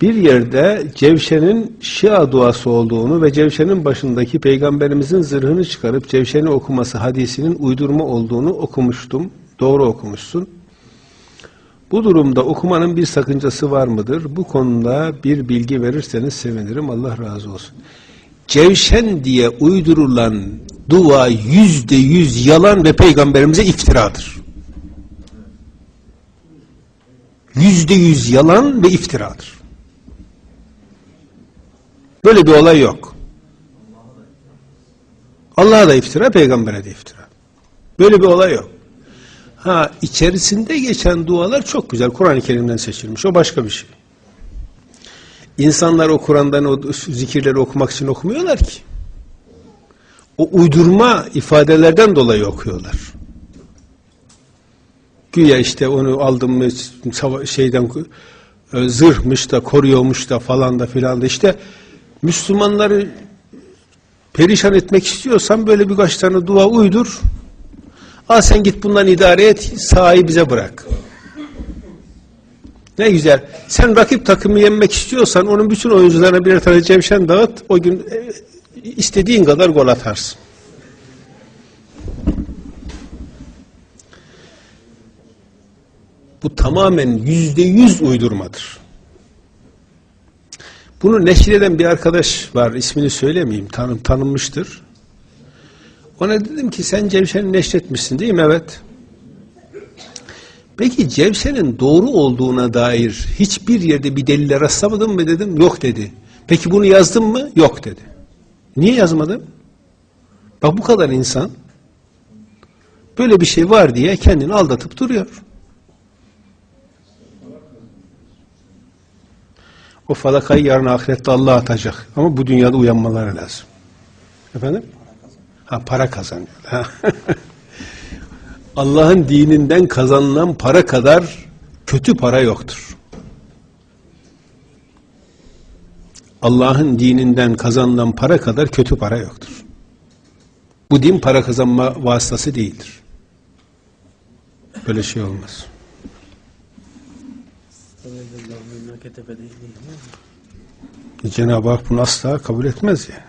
Bir yerde Cevşen'in Şia duası olduğunu ve Cevşen'in başındaki peygamberimizin zırhını çıkarıp Cevşen'i okuması hadisinin uydurma olduğunu okumuştum. Doğru okumuşsun. Bu durumda okumanın bir sakıncası var mıdır? Bu konuda bir bilgi verirseniz sevinirim. Allah razı olsun. Cevşen diye uydurulan dua yüzde yüz yalan ve peygamberimize iftiradır. Yüzde yüz yalan ve iftiradır. Böyle bir olay yok. Allah'a da iftira, peygambere de iftira. Böyle bir olay yok. Ha içerisinde geçen dualar çok güzel. Kur'an-ı Kerim'den seçilmiş. O başka bir şey. İnsanlar o Kur'an'dan o zikirleri okumak için okumuyorlar ki. O uydurma ifadelerden dolayı okuyorlar. Güya işte onu aldım mı şeyden e, zırhmış da koruyormuş da falan da filan da işte Müslümanları perişan etmek istiyorsan böyle birkaç tane dua uydur. Al sen git bundan idare et, sahayı bize bırak. Ne güzel. Sen rakip takımı yenmek istiyorsan onun bütün oyuncularına birer tane cevşen dağıt. O gün e, istediğin kadar gol atarsın. Bu tamamen yüzde yüz uydurmadır. Bunu neşreden bir arkadaş var. ismini söylemeyeyim. Tanım, tanınmıştır. Ona dedim ki sen Cevşen'i neşretmişsin değil mi? Evet. Peki Cevşen'in doğru olduğuna dair hiçbir yerde bir delile rastlamadın mı dedim. Yok dedi. Peki bunu yazdın mı? Yok dedi. Niye yazmadın? Bak bu kadar insan böyle bir şey var diye kendini aldatıp duruyor. O falakayı yarın ahirette Allah atacak. Ama bu dünyada uyanmaları lazım. Efendim? Ha para kazanıyor. Allah'ın dininden kazanılan para kadar kötü para yoktur. Allah'ın dininden kazanılan para kadar kötü para yoktur. Bu din para kazanma vasıtası değildir. Böyle şey olmaz. Cenab-ı Hak bunu asla kabul etmez yani.